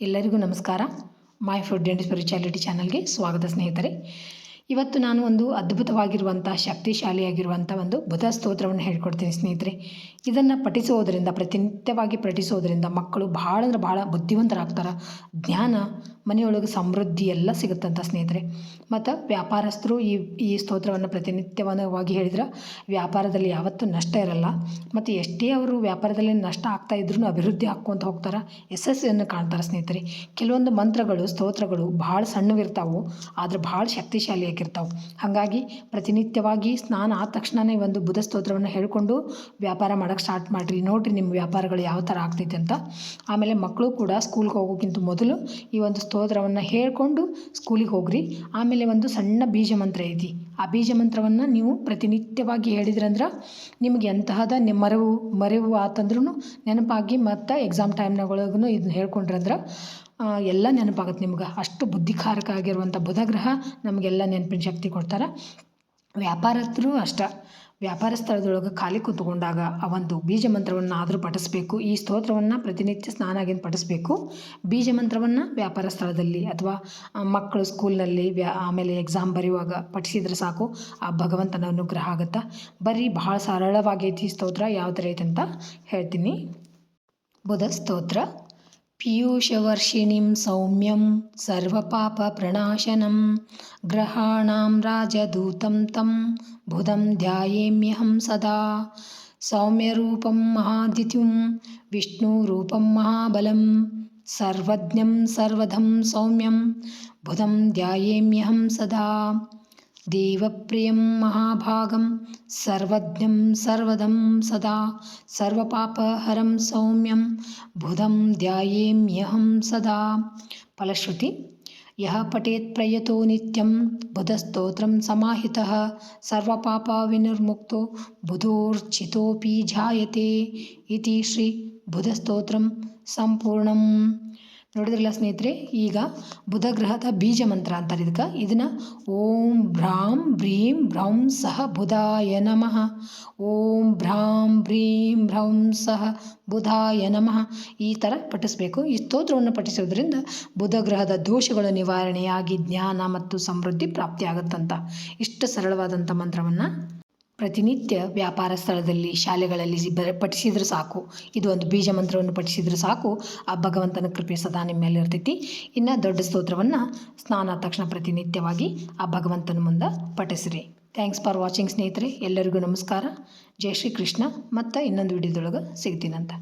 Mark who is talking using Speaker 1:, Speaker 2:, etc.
Speaker 1: ಎಲ್ಲರಿಗೂ ನಮಸ್ಕಾರ. My food and spirituality ಚಾನಲ್ಗೆ ಸ್ವಾಗತ ಸ್ನೇಹಿತರೆ. ಇವತ್ತು ನಾನು ಒಂದು ಅದ್ಭುತವಾಗಿರುವಂಥ ಶಕ್ತಿಶಾಲಿಯಾಗಿರುವಂಥ ಒಂದು ಬುಧ ಸ್ತೋತ್ರವನ್ನು ಹೇಳ್ಕೊಡ್ತೀನಿ ಸ್ನೇಹಿತರೆ. ಇದನ್ನು ಪಠಿಸುವುದರಿಂದ ಪ್ರತಿನಿತ್ಯವಾಗಿ ಪಠಿಸೋದರಿಂದ ಮಕ್ಕಳು ಭಾಳ ಅಂದ್ರೆ ಭಾಳ ಬುದ್ಧಿವಂತರಾಗ್ತಾರೆ. ಜ್ಞಾನ ಮನೆಯೊಳಗೆ ಸಮೃದ್ಧಿ ಎಲ್ಲ ಸಿಗುತ್ತಂತ ಸ್ನೇಹಿತರೆ. ಮತ್ತು ವ್ಯಾಪಾರಸ್ಥರು ಈ ಈ ಸ್ತೋತ್ರವನ್ನು ಪ್ರತಿನಿತ್ಯವಾಗಿ ಹೇಳಿದ್ರೆ ವ್ಯಾಪಾರದಲ್ಲಿ ಯಾವತ್ತೂ ನಷ್ಟ ಇರಲ್ಲ. ಮತ್ತು ಎಷ್ಟೇ ಅವರು ವ್ಯಾಪಾರದಲ್ಲಿ ನಷ್ಟ ಆಗ್ತಾ ಇದ್ರೂ ಅಭಿವೃದ್ಧಿ ಹಾಕ್ಕೊಂತ ಹೋಗ್ತಾರೆ. ಯಶಸ್ಸನ್ನು ಕಾಣ್ತಾರೆ ಸ್ನೇಹಿತರೆ. ಕೆಲವೊಂದು ಮಂತ್ರಗಳು, ಸ್ತೋತ್ರಗಳು ಭಾಳ ಸಣ್ಣವಿರ್ತಾವೆ, ಆದರೆ ಭಾಳ ಶಕ್ತಿಶಾಲಿಯಾಗಿರ್ತಾವೆ ಹಾಗಾಗಿ ಪ್ರತಿನಿತ್ಯವಾಗಿ ಸ್ನಾನ ಆದ ತಕ್ಷಣವೇ ಒಂದು ಬುಧ ಸ್ತೋತ್ರವನ್ನು ಹೇಳಿಕೊಂಡು ವ್ಯಾಪಾರ ಮಾಡೋಕ್ಕೆ ಸ್ಟಾರ್ಟ್ ಮಾಡಿರಿ. ನೋಡಿರಿ ನಿಮ್ಮ ವ್ಯಾಪಾರಗಳು ಯಾವ ಥರ ಆಗ್ತೈತೆ ಅಂತ. ಆಮೇಲೆ ಮಕ್ಕಳು ಕೂಡ ಸ್ಕೂಲ್ಗೆ ಹೋಗೋಕ್ಕಿಂತ ಮೊದಲು ಈ ಒಂದು ಸ್ತೋತ್ರವನ್ನು ಹೇಳಿಕೊಂಡು ಸ್ಕೂಲಿಗೆ ಹೋಗ್ರಿ. ಆಮೇಲೆ ಒಂದು ಸಣ್ಣ ಬೀಜ ಮಂತ್ರ ಐತಿ. ಆ ಬೀಜ ಮಂತ್ರವನ್ನು ನೀವು ಪ್ರತಿನಿತ್ಯವಾಗಿ ಹೇಳಿದ್ರಂದ್ರೆ ನಿಮಗೆ ಎಂತಹದ ನಿಮ್ಮ ಮರೆವು ಮರೆವು ಆತಂದ್ರೂ ನೆನಪಾಗಿ ಮತ್ತು ಎಕ್ಸಾಮ್ ಟೈಮ್ನಾಗೊಳಗೂ ಇದನ್ನ ಹೇಳ್ಕೊಂಡ್ರಂದ್ರೆ ಎಲ್ಲ ನೆನಪಾಗುತ್ತೆ ನಿಮ್ಗೆ. ಅಷ್ಟು ಬುದ್ಧಿಕಾರಕ ಆಗಿರುವಂಥ ಬುಧಗ್ರಹ ನಮಗೆಲ್ಲ ನೆನಪಿನ ಶಕ್ತಿ ಕೊಡ್ತಾರೆ. ವ್ಯಾಪಾರಸ್ಥರು ಅಷ್ಟ. ವ್ಯಾಪಾರ ಸ್ಥಳದೊಳಗೆ ಖಾಲಿ ಕೂತ್ಕೊಂಡಾಗ ಆ ಒಂದು ಬೀಜ ಮಂತ್ರವನ್ನು ಆದರೂ ಪಠಿಸ್ಬೇಕು. ಈ ಸ್ತೋತ್ರವನ್ನು ಪ್ರತಿನಿತ್ಯ ಸ್ನಾನ ಆಗಿಂದ ಪಠಿಸ್ಬೇಕು. ಬೀಜ ಮಂತ್ರವನ್ನು ವ್ಯಾಪಾರ ಸ್ಥಳದಲ್ಲಿ ಅಥವಾ ಮಕ್ಕಳು ಸ್ಕೂಲ್ನಲ್ಲಿ ವ್ಯಾ, ಆಮೇಲೆ ಎಕ್ಸಾಮ್ ಬರೆಯುವಾಗ ಪಠಿಸಿದ್ರೆ ಸಾಕು. ಆ ಭಗವಂತನ ಅನುಗ್ರಹ ಆಗುತ್ತೆ. ಬರೀ ಭಾಳ ಸರಳವಾಗೈತಿ ಸ್ತೋತ್ರ. ಯಾವ ಥರ ಐತೆ ಅಂತ ಹೇಳ್ತೀನಿ. ಬುಧ ಸ್ತೋತ್ರ. पीयूषवर्षिणीं सौम्यं सर्वपापप्रणाशनं ग्रहाणां राजदूतं तं बुधं ध्यायेम्यहं सदा सौम्यरूपं महादित्युं विष्णुरूपं महाबलं सर्वज्ञं सर्वधं सौम्यं बुधं ध्यायेम्यहं सदा దేవప్రియం మహాభాగం సర్వజ్ఞం సర్వదం సదా సర్వపాపహరం సౌమ్యం బుధం ధ్యాయేమ్యహం సదా ఫలశ్రుతి యహ పఠేత్ ప్రయతో నిత్యం బుధస్తోత్రం సమాహిత సర్వపాప వినిర్ముక్తో బుధోర్చితోపి జాయతే ఇది శ్రీ బుధస్తోత్రం సంపూర్ణం ನೋಡಿದ್ರಲ್ಲ ಸ್ನೇಹಿತರೆ, ಈಗ ಬುಧ ಗ್ರಹದ ಬೀಜ ಮಂತ್ರ ಅಂತಾರೆ ಇದಕ್ಕೆ. ಇದನ್ನು ಓಂ ಭ್ರಾಂ ಭ್ರೀಂ ಭ್ರೌಂ ಸಹ ಬುಧಾಯ ನಮಃ. ಓಂ ಭ್ರಾಂ ಭ್ರೀಂ ಭ್ರೌಂ ಸಹ ಬುಧಾಯ ನಮಃ. ಈ ಥರ ಪಠಿಸಬೇಕು. ಈ ಸ್ತೋತ್ರವನ್ನು ಪಠಿಸೋದ್ರಿಂದ ಬುಧ ಗ್ರಹದ ದೋಷಗಳು ನಿವಾರಣೆಯಾಗಿ ಜ್ಞಾನ ಮತ್ತು ಸಮೃದ್ಧಿ ಪ್ರಾಪ್ತಿಯಾಗುತ್ತಂತ. ಇಷ್ಟು ಸರಳವಾದಂಥ ಮಂತ್ರವನ್ನು ಪ್ರತಿನಿತ್ಯ ವ್ಯಾಪಾರ ಸ್ಥಳದಲ್ಲಿ ಶಾಲೆಗಳಲ್ಲಿ ಪಠಿಸಿದ್ರೆ ಸಾಕು. ಇದು ಒಂದು ಬೀಜ ಮಂತ್ರವನ್ನು ಪಠಿಸಿದ್ರೆ ಸಾಕು. ಆ ಭಗವಂತನ ಕೃಪೆ ಸದಾ ನಿಮ್ಮ ಮೇಲೆ ಇರ್ತೈತಿ. ಇನ್ನು ದೊಡ್ಡ ಸ್ತೋತ್ರವನ್ನು ಸ್ನಾನ ತಕ್ಷಣ ಪ್ರತಿನಿತ್ಯವಾಗಿ ಆ ಭಗವಂತನ ಮುಂದೆ ಪಠಿಸ್ರಿ. ಥ್ಯಾಂಕ್ಸ್ ಫಾರ್ ವಾಚಿಂಗ್ ಸ್ನೇಹಿತರೆ. ಎಲ್ಲರಿಗೂ ನಮಸ್ಕಾರ. ಜೈ ಶ್ರೀ ಕೃಷ್ಣ. ಮತ್ತು ಇನ್ನೊಂದು ವಿಡಿಯೋದೊಳಗೆ ಸಿಗ್ತೀನಂತ.